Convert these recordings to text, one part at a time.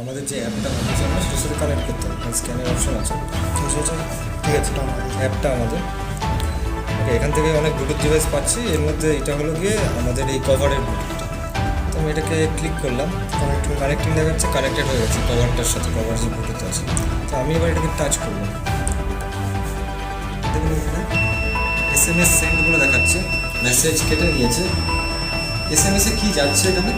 আমাদের যে অ্যাপটা বানিয়েছি আমরা সেটার সাথে কানেক্ট করতে হবে। স্ক্যানের অপশন আছে। তো সেটা ঠিক আছে অ্যাপটা আমাদের। ওকে এখান থেকে অনেক ব্লুটুথ ডিভাইস পাচ্ছি। এর মধ্যে এটা হলো গিয়ে আমাদের এই কভারের ব্লুটুথটা তো আমি এটাকে ক্লিক করলাম। কানেক্ট কানেক্টিং দেখাচ্ছে কানেক্টেড হয়ে গেছে কভারটার সাথে কভার যে ব্লুটুথ আছে। তো আমি এবার এটাকে টাচ করব। এস এম এস সেন্ডগুলো দেখাচ্ছে। মেসেজ কেটে নিয়েছে। এস এম এসে কী যাচ্ছে এখানে?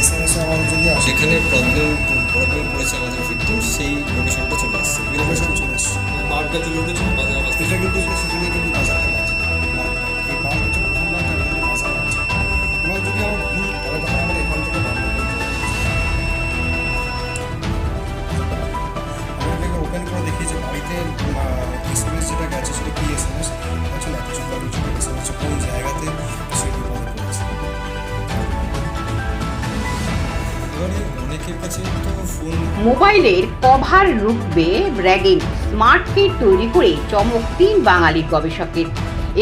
এস এম এস আমাদের যদি আসে যেখানে প্রবলেম প্রবলেম পড়েছে আমাদের কিন্তু সেই লোকেশনটা চলে আসছে। লোকেশন চলে আসছে। বারটা যে লোকেশন বাজার এটা কিন্তু মোবাইলের কভার রুখবে র্যাগিং স্মার্ট কিট তৈরি করে চমক তিন বাঙালির গবেষকের।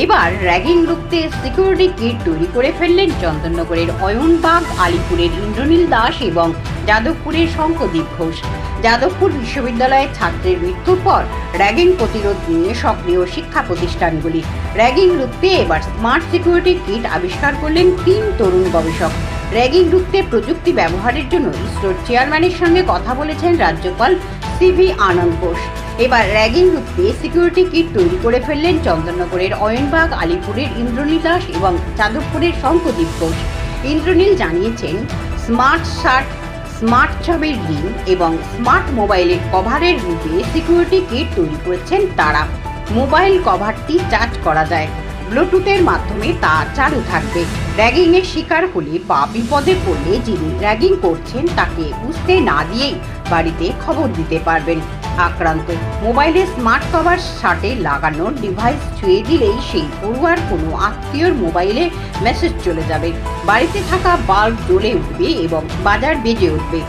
এবার র্যাগিং রুখতে সিকিউরিটি কিট তৈরি করে ফেললেন চন্দননগরের অয়নবাগ, আলিপুরের ইন্দ্রনীল দাস এবং যাদবপুরের শঙ্কদীপ ঘোষ। যাদবপুর বিশ্ববিদ্যালয়ের ছাত্রের মৃত্যুর পর র্যাগিং প্রতিরোধ নিয়ে সক্রিয় শিক্ষা প্রতিষ্ঠানগুলি। র্যাগিং রুখতে এবার স্মার্ট সিকিউরিটি কিট আবিষ্কার করলেন তিন তরুণ গবেষক। র্যাগিং রুখতে প্রযুক্তি ব্যবহারের জন্য ইসরোর চেয়ারম্যানের সঙ্গে কথা বলেছেন রাজ্যপাল সিভি আনন্দ ঘোষ। এবার র্যাগিং রুখতে সিকিউরিটি কিট তৈরি করে ফেললেন চন্দননগরের অয়নবাগ, আলিপুরের ইন্দ্রনীল দাস এবং যাদবপুরের শঙ্কদীপ ঘোষ। ইন্দ্রনীল জানিয়েছেন, স্মার্ট শার্ট, স্মার্ট ছবির রিং এবং স্মার্ট মোবাইলের কভারের রূপে সিকিউরিটি কিট তৈরি করেছেন তারা। মোবাইল কভারটি চার্জ করা যায়। ব্লুটুথের মাধ্যমে তা চালু থাকবে। র্যাগিংয়ের শিকার হলে বা বিপদে পড়লে যিনি র্যাগিং করছেন তাকে বুঝতে না দিয়েই বাড়িতে খবর দিতে পারবেন। আক্রান্ত মোবাইলে স্মার্ট কভার শার্টে লাগানো ডিভাইস ছুঁয়ে দিলেই সেই পড়ুয়ার কোনো আত্মীয়র মোবাইলে মেসেজ চলে যাবে। বাড়িতে থাকা বাল্ব জ্বলে উঠবে এবং বাজার বেজে উঠবে।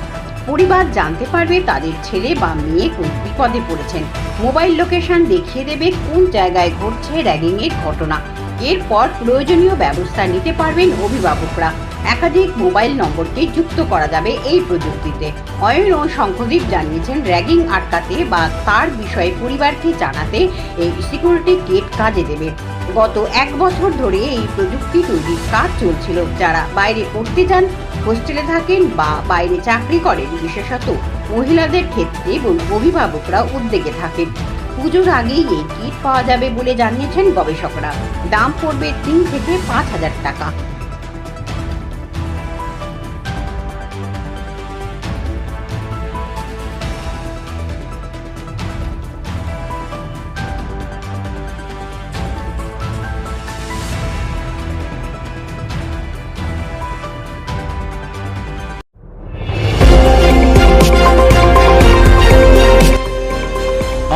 পরিবার জানতে পারবে তাদের ছেলে বা মেয়ে কোন বিপদে পড়েছেন। মোবাইল লোকেশন দেখিয়ে দেবে কোন জায়গায় ঘটছে র্যাগিংয়ের ঘটনা। এরপর প্রয়োজনীয় ব্যবস্থা নিতে পারবেন অভিভাবকরা। একাধিক মোবাইল নম্বরকে যুক্ত করা যাবে এই প্রযুক্তিতে। অয়ন ও শঙ্খদীপ জানিয়েছেন, র্যাগিং আটকাতে বা তার বিষয়ে পরিবারকে জানাতে এই সিকিউরিটি গেট কাজে দেবে। গত এক বছর ধরে এই প্রযুক্তি তৈরির কাজ চলছিল। যারা বাইরে পড়তে যান হোস্টেলে থাকেন বা বাইরে চাকরি করেন, বিশেষত মহিলাদের ক্ষেত্রে এবং অভিভাবকরা উদ্যোগে থাকেন। পুজোর আগেই এই কিট পাওয়া যাবে বলে জানিয়েছেন গবেষকরা। দাম পড়বে তিন থেকে পাঁচ হাজার টাকা।